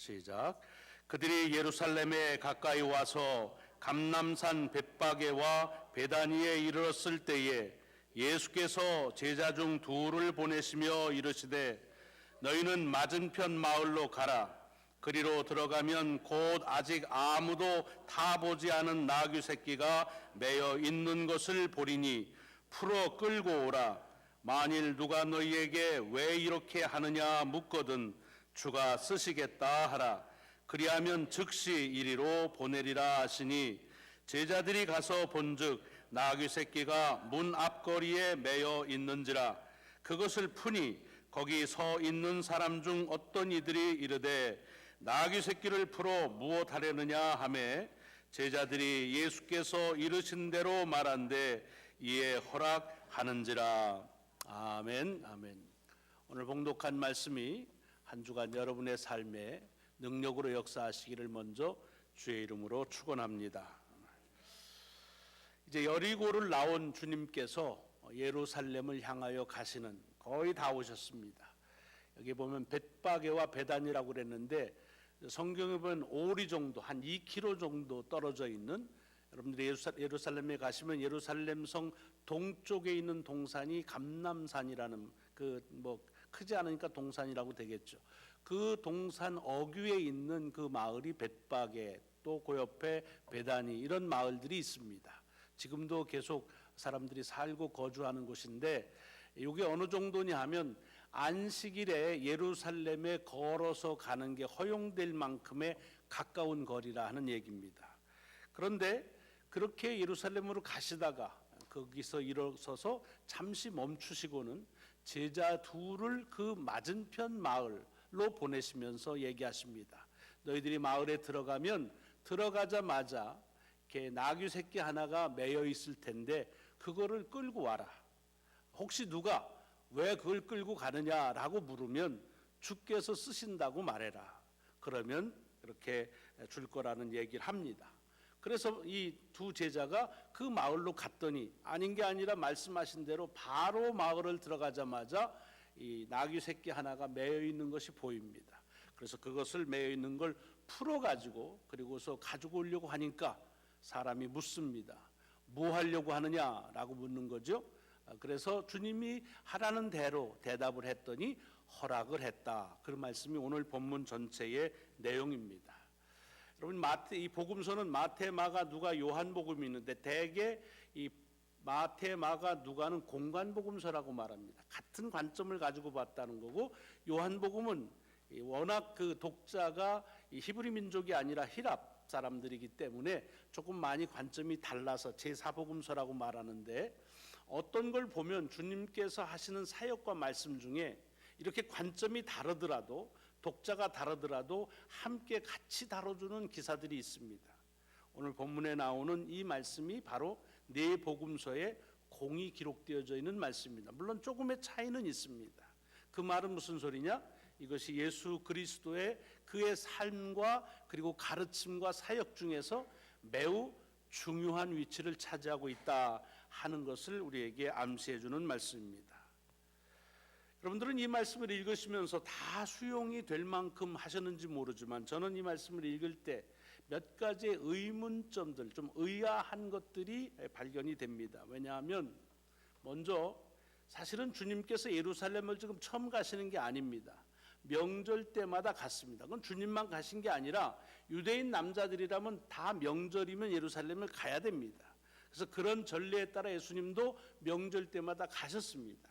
시작. 그들이 예루살렘에 가까이 와서 감남산 벳바게와 베다니에 이르렀을 때에 예수께서 제자 중 둘을 보내시며 이르시되 너희는 맞은편 마을로 가라. 그리로 들어가면 곧 아직 아무도 타보지 않은 나귀 새끼가 매여 있는 것을 보리니 풀어 끌고 오라. 만일 누가 너희에게 왜 이렇게 하느냐 묻거든 주가 쓰시겠다 하라. 그리하면 즉시 이리로 보내리라 하시니 제자들이 가서 본즉 나귀 새끼가 문 앞거리에 매여 있는지라. 그것을 푸니 거기 서 있는 사람 중 어떤 이들이 이르되 나귀 새끼를 풀어 무엇 하려느냐 하매 제자들이 예수께서 이르신 대로 말한데 이에 허락하는지라. 아멘 아멘. 오늘 봉독한 말씀이 한 주간 여러분의 삶에 능력으로 역사하시기를 먼저 주의 이름으로 축원합니다. 이제 여리고를 나온 주님께서 예루살렘을 향하여 가시는 거의 다 오셨습니다. 여기 보면 벳바게와 베단이라고 그랬는데 성경에 보면 오리 정도 한 2km 정도 떨어져 있는 여러분들이 예루살렘에 가시면 예루살렘 성 동쪽에 있는 동산이 감남산이라는 그뭐 크지 않으니까 동산이라고 되겠죠. 그 동산 어귀에 있는 그 마을이 벳바게 또그 옆에 베다니 이런 마을들이 있습니다. 지금도 계속 사람들이 살고 거주하는 곳인데 이게 어느 정도냐 하면 안식일에 예루살렘에 걸어서 가는 게 허용될 만큼의 가까운 거리라 하는 얘기입니다. 그런데 그렇게 예루살렘으로 가시다가 거기서 일어서서 잠시 멈추시고는 제자 둘을 그 맞은편 마을로 보내시면서 얘기하십니다. 너희들이 마을에 들어가면 들어가자마자 이렇게 나귀 새끼 하나가 매여 있을 텐데 그거를 끌고 와라. 혹시 누가 왜 그걸 끌고 가느냐라고 물으면 주께서 쓰신다고 말해라. 그러면 그렇게 줄 거라는 얘기를 합니다. 그래서 이 두 제자가 그 마을로 갔더니 아닌 게 아니라 말씀하신 대로 바로 마을을 들어가자마자 이 나귀 새끼 하나가 매여 있는 것이 보입니다. 그래서 그것을 매여 있는 걸 풀어 가지고 그리고서 가지고 오려고 하니까 사람이 묻습니다. 뭐 하려고 하느냐라고 묻는 거죠. 아, 그래서 주님이 하라는 대로 대답을 했더니 허락을 했다. 그런 말씀이 오늘 본문 전체의 내용입니다. 여러분 마태 이 복음서는 마태, 마가, 누가, 요한 복음이 있는데 대개 이 마태, 마가, 누가는 공간 복음서라고 말합니다. 같은 관점을 가지고 봤다는 거고 요한 복음은 이 워낙 그 독자가 이 히브리 민족이 아니라 히랍 사람들이기 때문에 조금 많이 관점이 달라서 제4복음서라고 말하는데 어떤 걸 보면 주님께서 하시는 사역과 말씀 중에 이렇게 관점이 다르더라도 독자가 다르더라도 함께 같이 다뤄주는 기사들이 있습니다. 오늘 본문에 나오는 이 말씀이 바로 네 복음서에 공이 기록되어져 있는 말씀입니다. 물론 조금의 차이는 있습니다. 그 말은 무슨 소리냐? 이것이 예수 그리스도의 그의 삶과 그리고 가르침과 사역 중에서 매우 중요한 위치를 차지하고 있다 하는 것을 우리에게 암시해 주는 말씀입니다. 여러분들은 이 말씀을 읽으시면서 다 수용이 될 만큼 하셨는지 모르지만 저는 이 말씀을 읽을 때 몇 가지의 의문점들, 좀 의아한 것들이 발견이 됩니다. 왜냐하면 먼저 사실은 주님께서 예루살렘을 지금 처음 가시는 게 아닙니다. 명절 때마다 갔습니다. 그건 주님만 가신 게 아니라 유대인 남자들이라면 다 명절이면 예루살렘을 가야 됩니다. 그래서 그런 전례에 따라 예수님도 명절 때마다 가셨습니다.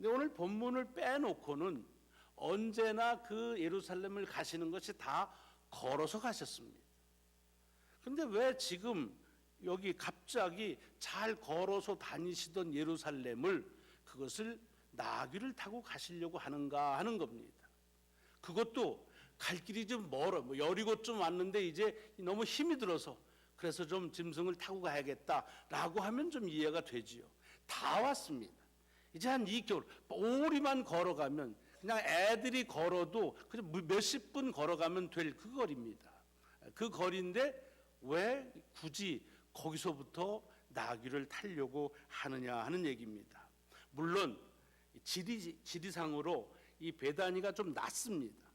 근데 오늘 본문을 빼놓고는 언제나 그 예루살렘을 가시는 것이 다 걸어서 가셨습니다. 근데 왜 지금 여기 갑자기 잘 걸어서 다니시던 예루살렘을 그것을 나귀를 타고 가시려고 하는가 하는 겁니다. 그것도 갈 길이 좀 멀어. 뭐 여리고 좀 왔는데 이제 너무 힘이 들어서 그래서 좀 짐승을 타고 가야겠다라고 하면 좀 이해가 되지요. 다 왔습니다. 이제 한 2개월 오리만 걸어가면 그냥 애들이 걸어도 그냥 몇십 분 걸어가면 될 그 거리입니다. 그 거리인데 왜 굳이 거기서부터 나귀를 타려고 하느냐 하는 얘기입니다. 물론 지리 지리상으로 이 베다니가 좀 낮습니다.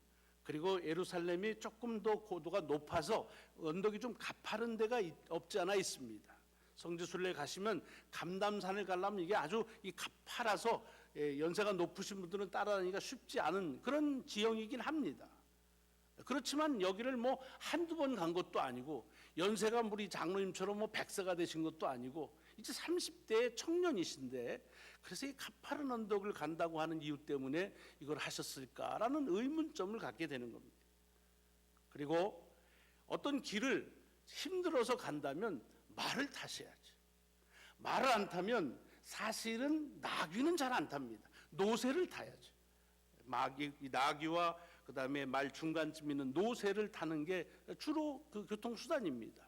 그리고 예루살렘이 조금 더 고도가 높아서 언덕이 좀 가파른 데가 있- 없지 않아 있습니다. 성지순례 가시면 감담산을 가려면 이게 아주 이 가파라서 예, 연세가 높으신 분들은 따라다니기가 쉽지 않은 그런 지형이긴 합니다. 그렇지만 여기를 뭐 한두 번 간 것도 아니고 연세가 우리 장로님처럼 뭐 백세가 되신 것도 아니고 이제 30대 청년이신데 그래서 이 가파른 언덕을 간다고 하는 이유 때문에 이걸 하셨을까라는 의문점을 갖게 되는 겁니다. 그리고 어떤 길을 힘들어서 간다면 말을 타셔야지. 말을 안 타면 사실은 나귀는 잘 안 탑니다. 노새를 타야죠. 마귀, 이 나귀와 그 다음에 말 중간쯤 있는 노새를 타는 게 주로 그 교통 수단입니다.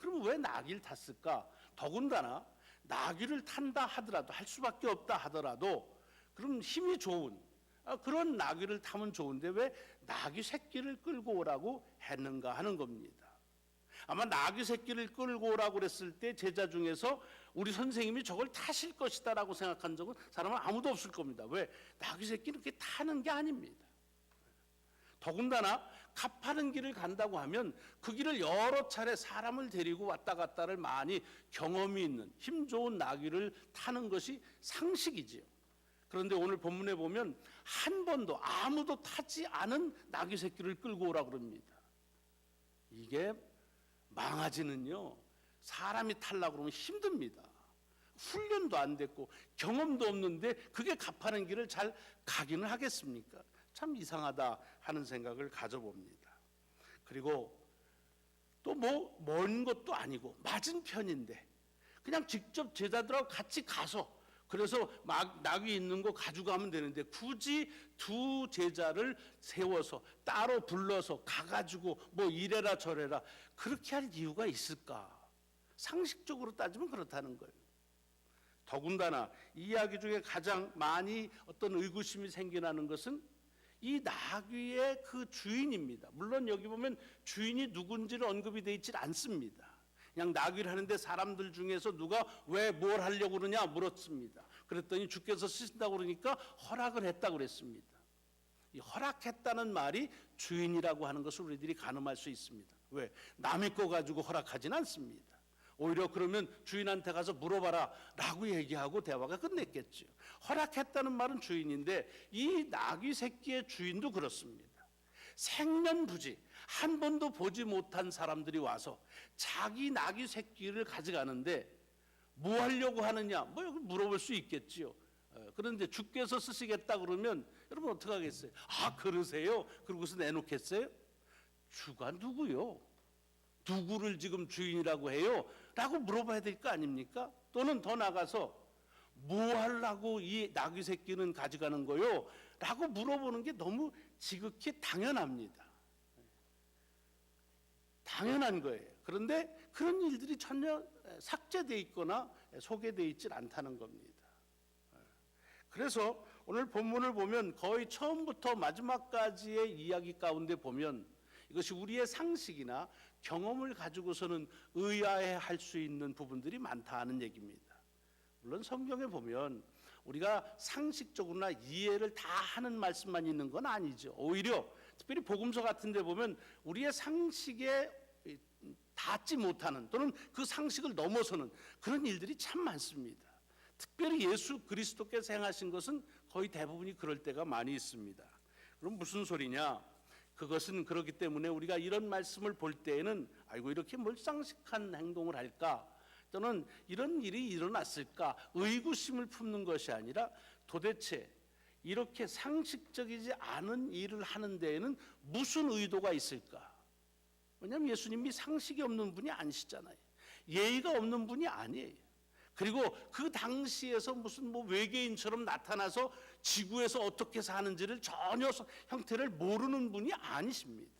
그럼 왜 나귀를 탔을까? 더군다나 나귀를 탄다 하더라도 할 수밖에 없다 하더라도 그럼 힘이 좋은 아, 그런 나귀를 타면 좋은데 왜 나귀 새끼를 끌고 오라고 했는가 하는 겁니다. 아마 나귀 새끼를 끌고 오라고 그랬을 때 제자 중에서 우리 선생님이 저걸 타실 것이다라고 생각한 적은 사람은 아무도 없을 겁니다. 왜? 나귀 새끼는 그렇게 타는 게 아닙니다. 더군다나 가파른 길을 간다고 하면 그 길을 여러 차례 사람을 데리고 왔다 갔다를 많이 경험이 있는 힘 좋은 나귀를 타는 것이 상식이지요. 그런데 오늘 본문에 보면 한 번도 아무도 타지 않은 나귀 새끼를 끌고 오라 그럽니다. 이게 망아지는요 사람이 탈라 그러면 힘듭니다. 훈련도 안 됐고 경험도 없는데 그게 가파른 길을 잘 가기는 하겠습니까? 참 이상하다 하는 생각을 가져봅니다. 그리고 또 뭐 먼 것도 아니고 맞은 편인데 그냥 직접 제자들하고 같이 가서 그래서 막 낙이 있는 거 가져가면 되는데 굳이 두 제자를 세워서 따로 불러서 가가지고 뭐 이래라 저래라 그렇게 할 이유가 있을까? 상식적으로 따지면 그렇다는 거예요. 더군다나 이 이야기 중에 가장 많이 어떤 의구심이 생겨나는 것은 이 나귀의 그 주인입니다. 물론 여기 보면 주인이 누군지를 언급이 되어 있질 않습니다. 그냥 나귀를 하는데 사람들 중에서 누가 왜 뭘 하려고 그러냐 물었습니다. 그랬더니 주께서 쓰신다고 그러니까 허락을 했다고 그랬습니다. 이 허락했다는 말이 주인이라고 하는 것을 우리들이 가늠할 수 있습니다. 왜? 남의 거 가지고 허락하진 않습니다. 오히려 그러면 주인한테 가서 물어봐라 라고 얘기하고 대화가 끝냈겠죠. 허락했다는 말은 주인인데 이 나귀 새끼의 주인도 그렇습니다. 생년부지 한 번도 보지 못한 사람들이 와서 자기 나귀 새끼를 가져가는데 뭐 하려고 하느냐 뭐 물어볼 수 있겠지요. 어, 그런데 주께서 쓰시겠다 그러면 여러분 어떻게 하겠어요? 아 그러세요? 그러고서 내놓겠어요? 주가 누구요? 누구를 지금 주인이라고 해요? 라고 물어봐야 될 거 아닙니까? 또는 더 나가서 뭐 하려고 이 나귀 새끼는 가져가는 거요? 라고 물어보는 게 너무 지극히 당연합니다. 당연한 거예요. 그런데 그런 일들이 전혀 삭제돼 있거나 소개돼 있질 않다는 겁니다. 그래서 오늘 본문을 보면 거의 처음부터 마지막까지의 이야기 가운데 보면 이것이 우리의 상식이나 경험을 가지고서는 의아해 할 수 있는 부분들이 많다는 얘기입니다. 물론 성경에 보면 우리가 상식적으로나 이해를 다 하는 말씀만 있는 건 아니죠. 오히려 특별히 복음서 같은 데 보면 우리의 상식에 닿지 못하는 또는 그 상식을 넘어서는 그런 일들이 참 많습니다. 특별히 예수 그리스도께서 행하신 것은 거의 대부분이 그럴 때가 많이 있습니다. 그럼 무슨 소리냐? 그것은 그렇기 때문에 우리가 이런 말씀을 볼 때에는 아이고 이렇게 몰상식한 행동을 할까? 또는 이런 일이 일어났을까? 의구심을 품는 것이 아니라 도대체 이렇게 상식적이지 않은 일을 하는 데에는 무슨 의도가 있을까? 왜냐하면 예수님이 상식이 없는 분이 아니시잖아요. 예의가 없는 분이 아니에요. 그리고 그 당시에서 무슨 뭐 외계인처럼 나타나서 지구에서 어떻게 사는지를 전혀 형태를 모르는 분이 아니십니다.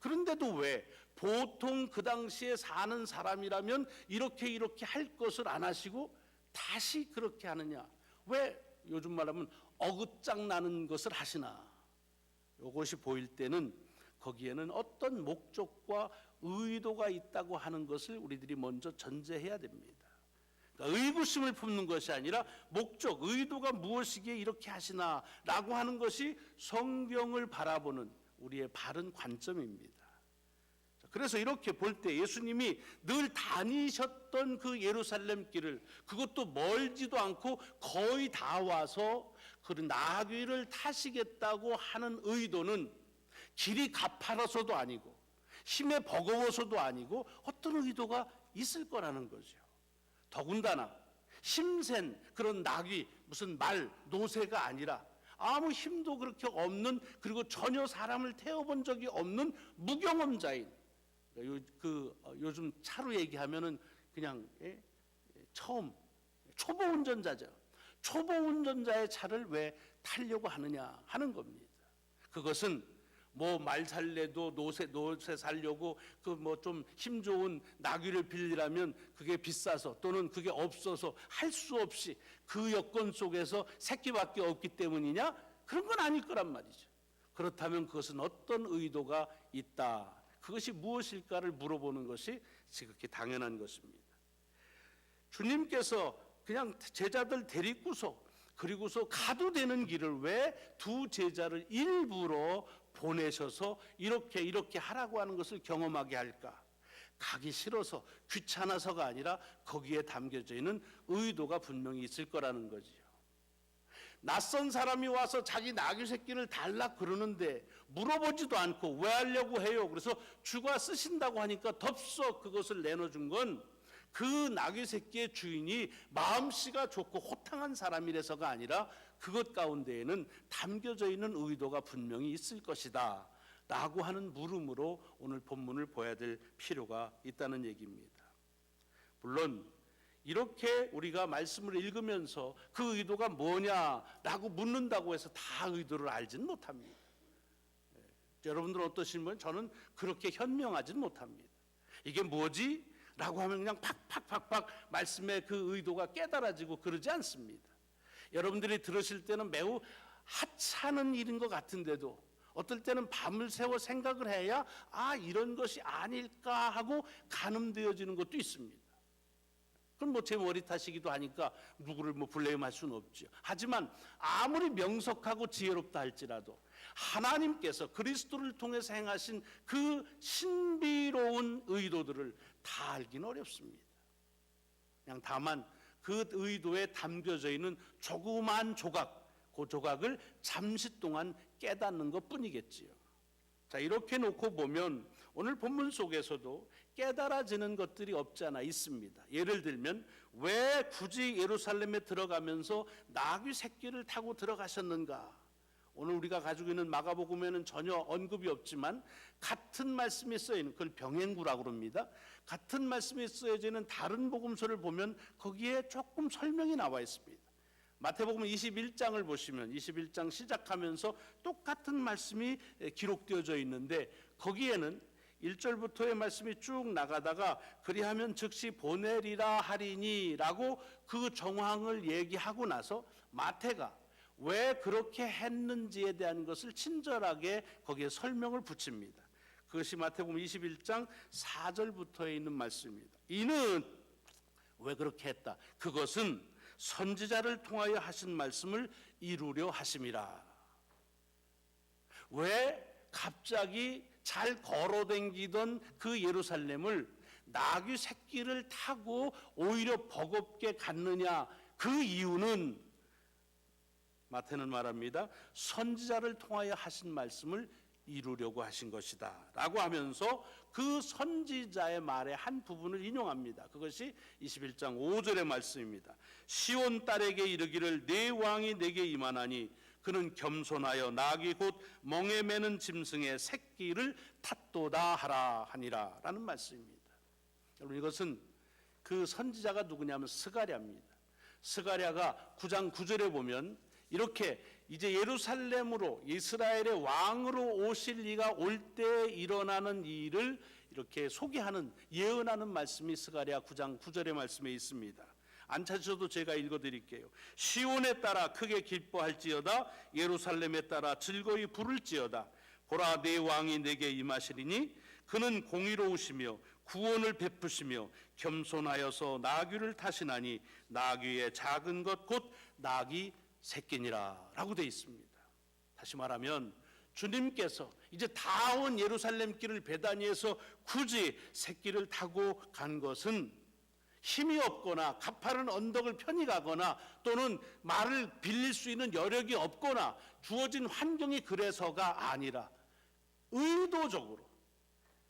그런데도 왜 보통 그 당시에 사는 사람이라면 이렇게 이렇게 할 것을 안 하시고 다시 그렇게 하느냐? 왜 요즘 말하면 어긋장 나는 것을 하시나? 이것이 보일 때는 거기에는 어떤 목적과 의도가 있다고 하는 것을 우리들이 먼저 전제해야 됩니다. 그러니까 의구심을 품는 것이 아니라 목적, 의도가 무엇이기에 이렇게 하시나라고 하는 것이 성경을 바라보는 우리의 바른 관점입니다. 자, 그래서 이렇게 볼 때 예수님이 늘 다니셨던 그 예루살렘 길을 그것도 멀지도 않고 거의 다 와서 그 나귀를 타시겠다고 하는 의도는 길이 가파라서도 아니고 힘에 버거워서도 아니고 어떤 의도가 있을 거라는 거죠. 더군다나 힘센 그런 낙이 무슨 말 노새가 아니라 아무 힘도 그렇게 없는 그리고 전혀 사람을 태워본 적이 없는 무경험자인 요, 그 어, 요즘 차로 얘기하면은 그냥 예? 처음 초보 운전자죠. 초보 운전자의 차를 왜 타려고 하느냐 하는 겁니다. 그것은 뭐 말 살래도 노새 노새 살려고 그 뭐 좀 힘 좋은 나귀를 빌리라면 그게 비싸서 또는 그게 없어서 할 수 없이 그 여건 속에서 새끼밖에 없기 때문이냐 그런 건 아닐 거란 말이죠. 그렇다면 그것은 어떤 의도가 있다. 그것이 무엇일까를 물어보는 것이 지극히 당연한 것입니다. 주님께서 그냥 제자들 데리고서 그리고서 가도 되는 길을 왜 두 제자를 일부러 보내셔서 이렇게 이렇게 하라고 하는 것을 경험하게 할까? 가기 싫어서 귀찮아서가 아니라 거기에 담겨져 있는 의도가 분명히 있을 거라는 거지요. 낯선 사람이 와서 자기 나귀 새끼를 달라 그러는데 물어보지도 않고 왜 하려고 해요? 그래서 주가 쓰신다고 하니까 덥석 그것을 내놓준 건그 나귀 새끼의 주인이 마음씨가 좋고 호탕한 사람이라서가 아니라 그것 가운데에는 담겨져 있는 의도가 분명히 있을 것이다. 라고 하는 물음으로 오늘 본문을 보아야 될 필요가 있다는 얘기입니다. 물론 이렇게 우리가 말씀을 읽으면서 그 의도가 뭐냐라고 묻는다고 해서 다 의도를 알지는 못합니다. 예. 여러분들은 어떠신분 저는 그렇게 현명하지는 못합니다. 이게 뭐지? 라고 하면 그냥 팍팍팍팍 말씀의 그 의도가 깨달아지고 그러지 않습니다. 여러분들이 들으실 때는 매우 하찮은 일인 것 같은데도 어떨 때는 밤을 새워 생각을 해야 아 이런 것이 아닐까 하고 가늠되어지는 것도 있습니다. 그럼 뭐제 머리 탓이기도 하니까 누구를 뭐 블레임할 수는 없죠. 하지만 아무리 명석하고 지혜롭다 할지라도 하나님께서 그리스도를 통해서 행하신 그 신비로운 의도들을 다 알기는 어렵습니다. 그냥 다만 그 의도에 담겨져 있는 조그만 조각, 그 조각을 잠시 동안 깨닫는 것 뿐이겠지요. 자, 이렇게 놓고 보면 오늘 본문 속에서도 깨달아지는 것들이 없지 않아 있습니다. 예를 들면 왜 굳이 예루살렘에 들어가면서 나귀 새끼를 타고 들어가셨는가? 오늘 우리가 가지고 있는 마가복음에는 전혀 언급이 없지만 같은 말씀이 쓰여 있는 그걸 병행구라고 그럽니다. 같은 말씀이 쓰여져 있는 다른 복음서를 보면 거기에 조금 설명이 나와 있습니다. 마태복음 21장을 보시면 21장 시작하면서 똑같은 말씀이 기록되어져 있는데 거기에는 1절부터의 말씀이 쭉 나가다가 그리하면 즉시 보내리라 하리니라고 그 정황을 얘기하고 나서 마태가 왜 그렇게 했는지에 대한 것을 친절하게 거기에 설명을 붙입니다. 그것이 마태복음 21장 4절부터에 있는 말씀입니다. 이는 왜 그렇게 했다? 그것은 선지자를 통하여 하신 말씀을 이루려 하심이라. 왜 갑자기 잘 걸어 댕기던 그 예루살렘을 나귀 새끼를 타고 오히려 버겁게 갔느냐? 그 이유는 마태는 말합니다. 선지자를 통하여 하신 말씀을 이루려고 하신 것이다. 라고 하면서 그 선지자의 말의 한 부분을 인용합니다. 그것이 21장 5절의 말씀입니다. 시온 딸에게 이르기를 내 왕이 내게 임하나니 그는 겸손하여 나귀 곧 멍에 매는 짐승의 새끼를 탓도다 하라 하니라 라는 말씀입니다. 여러분 이것은 그 선지자가 누구냐면 스가랴입니다. 스가랴가 9장 9절에 보면 이렇게 이제 예루살렘으로 이스라엘의 왕으로 오실 이가 올 때 일어나는 일을 이렇게 소개하는 예언하는 말씀이 스가랴 9장 9절의 말씀에 있습니다. 안 찾으셔도 제가 읽어 드릴게요. 시온에 따라 크게 기뻐할지어다 예루살렘에 따라 즐거이 부를지어다 보라 내 왕이 내게 임하시리니 그는 공의로우시며 구원을 베푸시며 겸손하여서 나귀를 타시나니 나귀의 작은 것 곧 나귀 새끼니라 라고 되어 있습니다. 다시 말하면 주님께서 이제 다 온 예루살렘 길을 베다니에서 굳이 새길을 타고 간 것은 힘이 없거나 가파른 언덕을 편히 가거나 또는 말을 빌릴 수 있는 여력이 없거나 주어진 환경이 그래서가 아니라 의도적으로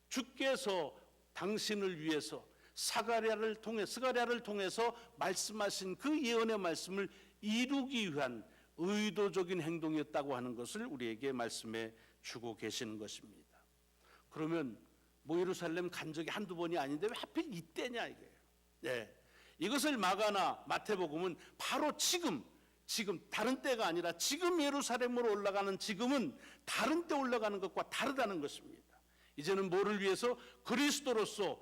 주께서 당신을 위해서 사가랴를 통해 스가랴를 통해서 말씀하신 그 예언의 말씀을 이루기 위한 의도적인 행동이었다고 하는 것을 우리에게 말씀해 주고 계시는 것입니다. 그러면 뭐 예루살렘 간 적이 한두 번이 아닌데 왜 하필 이때냐 이거예요. 예. 이것을 마가나 마태복음은 바로 지금 지금 다른 때가 아니라 지금 예루살렘으로 올라가는 지금은 다른 때 올라가는 것과 다르다는 것입니다. 이제는 뭐를 위해서 그리스도로서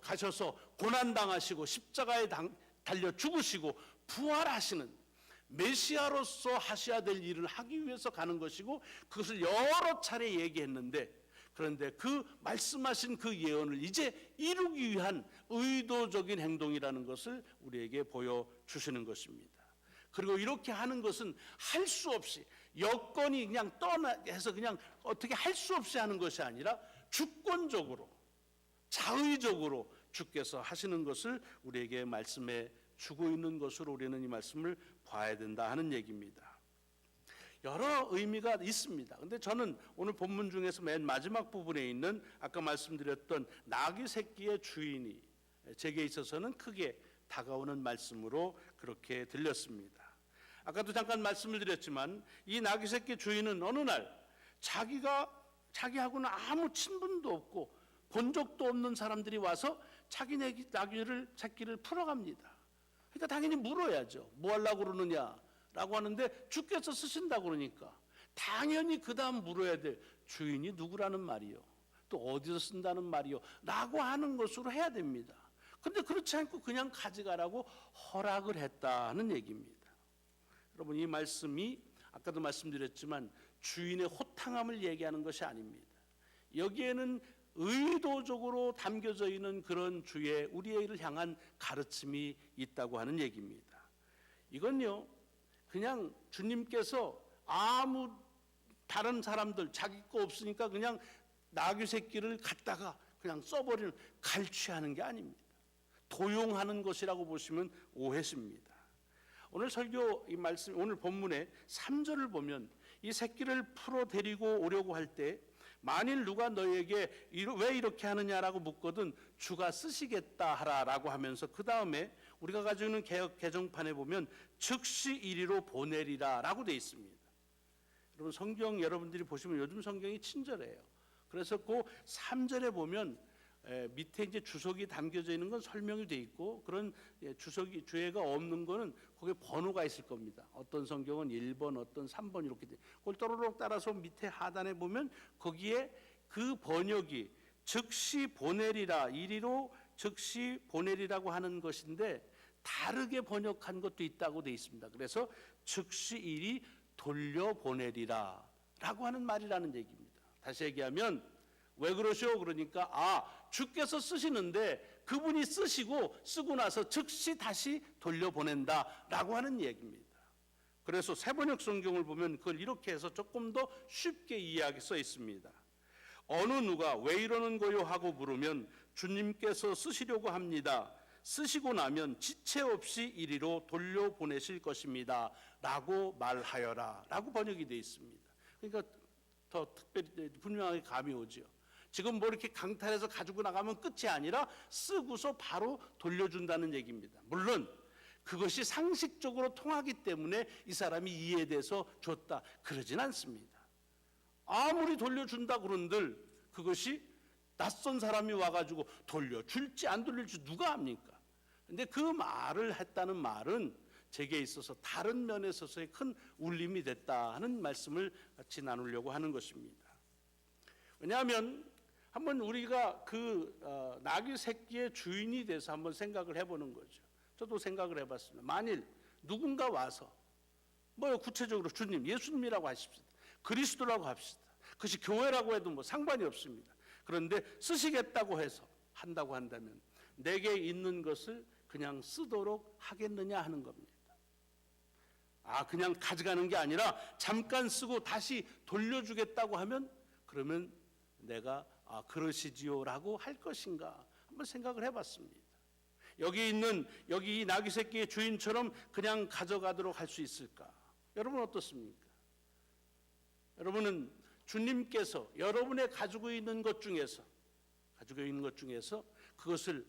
가셔서 고난 당하시고 십자가에 당- 달려 죽으시고 부활하시는 메시아로서 하셔야 될 일을 하기 위해서 가는 것이고 그것을 여러 차례 얘기했는데 그런데 그 말씀하신 그 예언을 이제 이루기 위한 의도적인 행동이라는 것을 우리에게 보여 주시는 것입니다. 그리고 이렇게 하는 것은 할 수 없이 여건이 그냥 떠나 해서 그냥 어떻게 할 수 없이 하는 것이 아니라 주권적으로 자의적으로 주께서 하시는 것을 우리에게 말씀해 주고 있는 것으로 우리는 이 말씀을 봐야 된다 하는 얘기입니다. 여러 의미가 있습니다. 근데 저는 오늘 본문 중에서 맨 마지막 부분에 있는 아까 말씀드렸던 나귀 새끼의 주인이 제게 있어서는 크게 다가오는 말씀으로 그렇게 들렸습니다. 아까도 잠깐 말씀을 드렸지만 이 나귀 새끼 주인은 어느 날 자기가 자기하고는 아무 친분도 없고 본 적도 없는 사람들이 와서 자기 나귀- 나귀를 새끼를 풀어갑니다. 그러니까 당연히 물어야죠. 뭐 하려고 그러느냐 라고 하는데 주께서 쓰신다고 그러니까 당연히 그 다음 물어야 돼. 주인이 누구라는 말이요. 또 어디서 쓴다는 말이요. 라고 하는 것으로 해야 됩니다. 근데 그렇지 않고 그냥 가져가라고 허락을 했다는 얘기입니다. 여러분 이 말씀이 아까도 말씀드렸지만 주인의 호탕함을 얘기하는 것이 아닙니다. 여기에는 의도적으로 담겨져 있는 그런 주의 우리를 향한 가르침이 있다고 하는 얘기입니다. 이건요, 그냥 주님께서 아무 다른 사람들 자기 거 없으니까 그냥 나귀 새끼를 갖다가 그냥 써버리는 갈취하는 게 아닙니다. 도용하는 것이라고 보시면 오해십니다. 오늘 설교 이 말씀 오늘 본문의 3절을 보면 이 새끼를 풀어 데리고 오려고 할 때 만일 누가 너에게 왜 이렇게 하느냐라고 묻거든 주가 쓰시겠다 하라라고 하면서 그 다음에 우리가 가지고 있는 개혁 개정판에 보면 즉시 이리로 보내리라라고 돼 있습니다. 여러분 성경 여러분들이 보시면 요즘 성경이 친절해요. 그래서 그 3절에 보면 에, 밑에 이제 주석이 담겨져 있는 건 설명이 돼 있고 그런 예, 주석이 주애가 없는 거는 거기에 번호가 있을 겁니다. 어떤 성경은 1번, 어떤 3번 이렇게 돼. 그걸 또르륵 따라서 밑에 하단에 보면 거기에 그 번역이 즉시 보내리라 이리로 즉시 보내리라고 하는 것인데 다르게 번역한 것도 있다고 돼 있습니다. 그래서 즉시 이리 돌려 보내리라라고 하는 말이라는 얘기입니다. 다시 얘기하면 왜 그러시오? 그러니까 아 주께서 쓰시는데 그분이 쓰시고 쓰고 나서 즉시 다시 돌려보낸다라고 하는 얘기입니다. 그래서 세번역 성경을 보면 그걸 이렇게 해서 조금 더 쉽게 이해하게 써 있습니다. 어느 누가 왜 이러는 거요 하고 물으면 주님께서 쓰시려고 합니다. 쓰시고 나면 지체 없이 이리로 돌려보내실 것입니다. 라고 말하여라. 라고 번역이 되어 있습니다. 그러니까 더 특별히 분명하게 감이 오죠. 지금 뭐 이렇게 강탈해서 가지고 나가면 끝이 아니라 쓰고서 바로 돌려준다는 얘기입니다. 물론 그것이 상식적으로 통하기 때문에 이 사람이 이해돼서 줬다. 그러진 않습니다. 아무리 돌려준다 그런들 그것이 낯선 사람이 와가지고 돌려줄지 안 돌릴지 누가 압니까? 근데 그 말을 했다는 말은 제게 있어서 다른 면에 있어서의 큰 울림이 됐다 하는 말씀을 같이 나누려고 하는 것입니다. 왜냐하면 한번 우리가 그 어, 나귀 새끼의 주인이 돼서 한번 생각을 해보는 거죠. 저도 생각을 해봤습니다. 만일 누군가 와서 뭐 구체적으로 주님, 예수님이라고 하십시다. 그리스도라고 합시다. 그것이 교회라고 해도 뭐 상관이 없습니다. 그런데 쓰시겠다고 해서 한다고 한다면 내게 있는 것을 그냥 쓰도록 하겠느냐 하는 겁니다. 아 그냥 가져가는 게 아니라 잠깐 쓰고 다시 돌려주겠다고 하면 그러면 내가 아 그러시지요라고 할 것인가 한번 생각을 해봤습니다. 여기 있는 여기 이 나귀 새끼의 주인처럼 그냥 가져가도록 할 수 있을까? 여러분 어떻습니까? 여러분은 주님께서 여러분의 가지고 있는 것 중에서 가지고 있는 것 중에서 그것을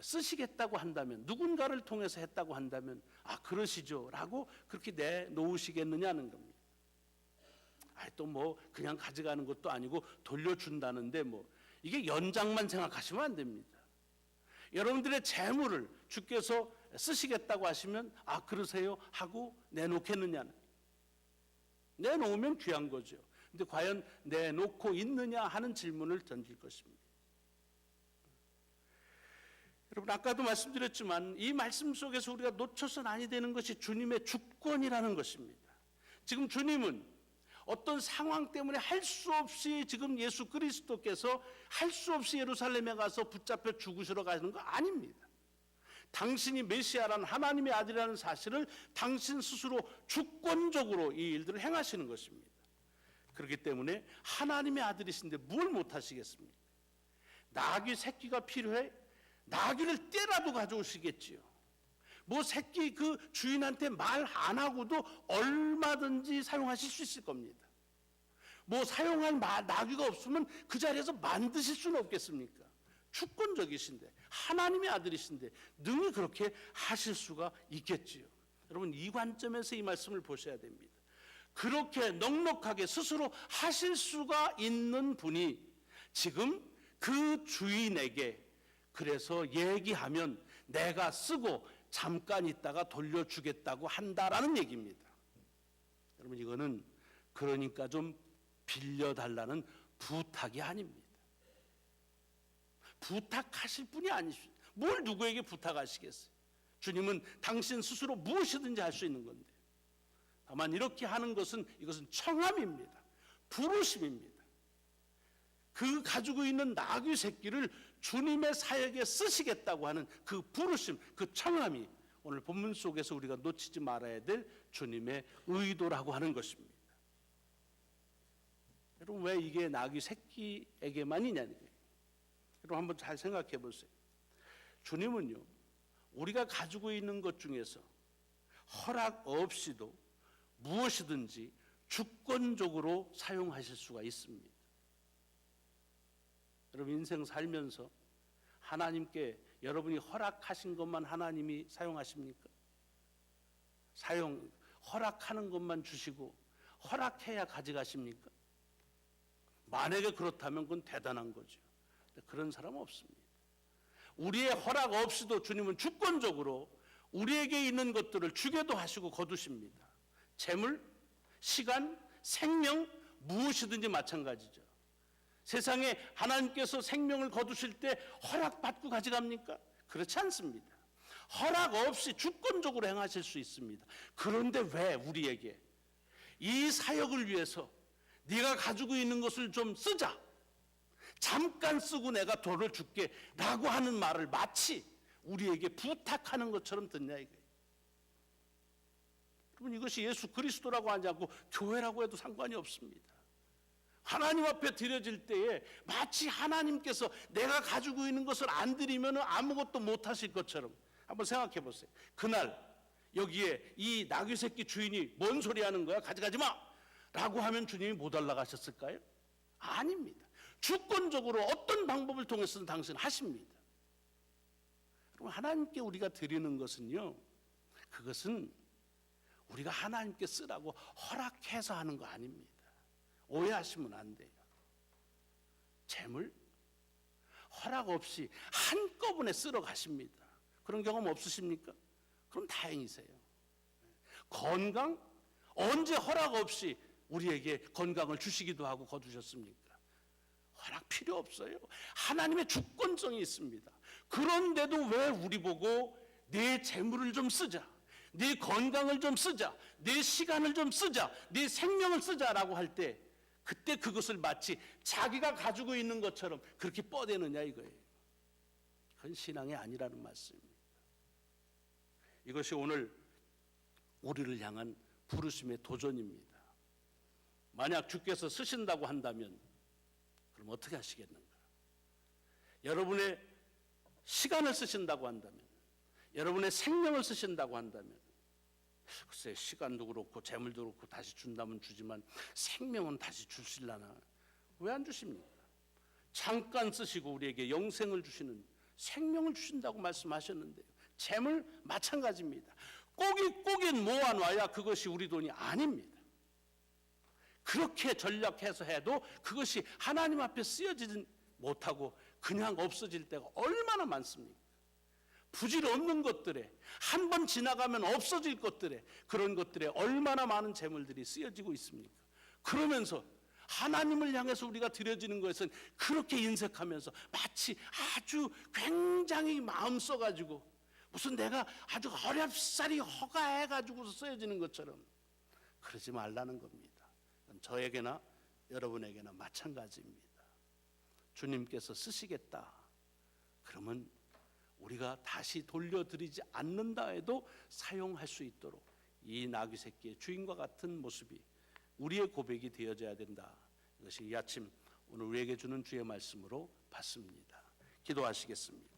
쓰시겠다고 한다면 누군가를 통해서 했다고 한다면 아 그러시죠라고 그렇게 내놓으시겠느냐는 겁니다. 아또 뭐 그냥 가져가는 것도 아니고 돌려준다는데 뭐 이게 연장만 생각하시면 안 됩니다. 여러분들의 재물을 주께서 쓰시겠다고 하시면 아 그러세요 하고 내놓겠느냐는 내놓으면 귀한 거죠. 근데 과연 내놓고 있느냐 하는 질문을 던질 것입니다. 여러분 아까도 말씀드렸지만 이 말씀 속에서 우리가 놓쳐서는 아니 되는 것이 주님의 주권이라는 것입니다. 지금 주님은 어떤 상황 때문에 할 수 없이 지금 예수 그리스도께서 할 수 없이 예루살렘에 가서 붙잡혀 죽으시러 가는 거 아닙니다. 당신이 메시아라는 하나님의 아들이라는 사실을 당신 스스로 주권적으로 이 일들을 행하시는 것입니다. 그렇기 때문에 하나님의 아들이신데 뭘 못하시겠습니까? 나귀 새끼가 필요해? 나귀를 떼라도 가져오시겠지요. 뭐 새끼 그 주인한테 말 안 하고도 얼마든지 사용하실 수 있을 겁니다. 뭐 사용할 마- 나귀가 없으면 그 자리에서 만드실 수는 없겠습니까? 주권적이신데 하나님의 아들이신데 능히 그렇게 하실 수가 있겠지요. 여러분 이 관점에서 이 말씀을 보셔야 됩니다. 그렇게 넉넉하게 스스로 하실 수가 있는 분이 지금 그 주인에게 그래서 얘기하면 내가 쓰고 잠깐 있다가 돌려주겠다고 한다라는 얘기입니다. 여러분 이거는 그러니까 좀 빌려달라는 부탁이 아닙니다. 부탁하실 분이 아니십니다. 뭘 누구에게 부탁하시겠어요? 주님은 당신 스스로 무엇이든지 할 수 있는 건데. 다만 이렇게 하는 것은 이것은 청함입니다. 부르심입니다. 그 가지고 있는 나귀 새끼를 주님의 사역에 쓰시겠다고 하는 그 부르심, 그 청함이 오늘 본문 속에서 우리가 놓치지 말아야 될 주님의 의도라고 하는 것입니다. 여러분 왜 이게 나귀 새끼에게만 이냐는 거예요. 여러분 한번 잘 생각해 보세요. 주님은요, 우리가 가지고 있는 것 중에서 허락 없이도 무엇이든지 주권적으로 사용하실 수가 있습니다. 여러분 인생 살면서 하나님께 여러분이 허락하신 것만 하나님이 사용하십니까? 사용 허락하는 것만 주시고 허락해야 가져가십니까? 만약에 그렇다면 그건 대단한 거죠. 그런 사람은 없습니다. 우리의 허락 없이도 주님은 주권적으로 우리에게 있는 것들을 주게도 하시고 거두십니다. 재물, 시간, 생명 무엇이든지 마찬가지죠. 세상에 하나님께서 생명을 거두실 때 허락받고 가져갑니까? 그렇지 않습니다. 허락 없이 주권적으로 행하실 수 있습니다. 그런데 왜 우리에게 이 사역을 위해서 네가 가지고 있는 것을 좀 쓰자. 잠깐 쓰고 내가 돈을 줄게 라고 하는 말을 마치 우리에게 부탁하는 것처럼 듣냐 이거예요. 여러분 이것이 예수 그리스도라고 하지 않고 교회라고 해도 상관이 없습니다. 하나님 앞에 드려질 때에 마치 하나님께서 내가 가지고 있는 것을 안 드리면 아무것도 못 하실 것처럼 한번 생각해 보세요. 그날 여기에 이 나귀 새끼 주인이 뭔 소리 하는 거야? 가져가지 마! 라고 하면 주님이 못 올라가셨을까요? 아닙니다. 주권적으로 어떤 방법을 통해서든 당신 하십니다. 그럼 하나님께 우리가 드리는 것은요, 그것은 우리가 하나님께 쓰라고 허락해서 하는 거 아닙니다. 오해하시면 안 돼요. 재물 허락 없이 한꺼번에 쓸어 가십니다. 그런 경험 없으십니까? 그럼 다행이세요. 건강 언제 허락 없이 우리에게 건강을 주시기도 하고 거두셨습니까? 허락 필요 없어요. 하나님의 주권성이 있습니다. 그런데도 왜 우리 보고 내 재물을 좀 쓰자. 네 건강을 좀 쓰자. 내 시간을 좀 쓰자. 네 생명을 쓰자라고 할 때 그때 그것을 마치 자기가 가지고 있는 것처럼 그렇게 뻗대느냐 이거예요. 그건 신앙이 아니라는 말씀입니다. 이것이 오늘 우리를 향한 부르심의 도전입니다. 만약 주께서 쓰신다고 한다면 그럼 어떻게 하시겠는가? 여러분의 시간을 쓰신다고 한다면 여러분의 생명을 쓰신다고 한다면 글쎄 시간도 그렇고 재물도 그렇고 다시 준다면 주지만 생명은 다시 주실라나 왜 안 주십니까? 잠깐 쓰시고 우리에게 영생을 주시는 생명을 주신다고 말씀하셨는데요. 재물 마찬가지입니다. 꼬깃꼬깃 모아놔야 그것이 우리 돈이 아닙니다. 그렇게 전략해서 해도 그것이 하나님 앞에 쓰여지지 못하고 그냥 없어질 때가 얼마나 많습니까? 부질없는 것들에 한 번 지나가면 없어질 것들에 그런 것들에 얼마나 많은 재물들이 쓰여지고 있습니까? 그러면서 하나님을 향해서 우리가 드려지는 것은 그렇게 인색하면서 마치 아주 굉장히 마음 써가지고 무슨 내가 아주 어렵사리 허가해가지고 쓰여지는 것처럼 그러지 말라는 겁니다. 저에게나 여러분에게나 마찬가지입니다. 주님께서 쓰시겠다. 그러면 우리가 다시 돌려드리지 않는다 해도 사용할 수 있도록 이 나귀 새끼의 주인과 같은 모습이 우리의 고백이 되어져야 된다. 이것이 이 아침 오늘 우리에게 주는 주의 말씀으로 받습니다. 기도하시겠습니다.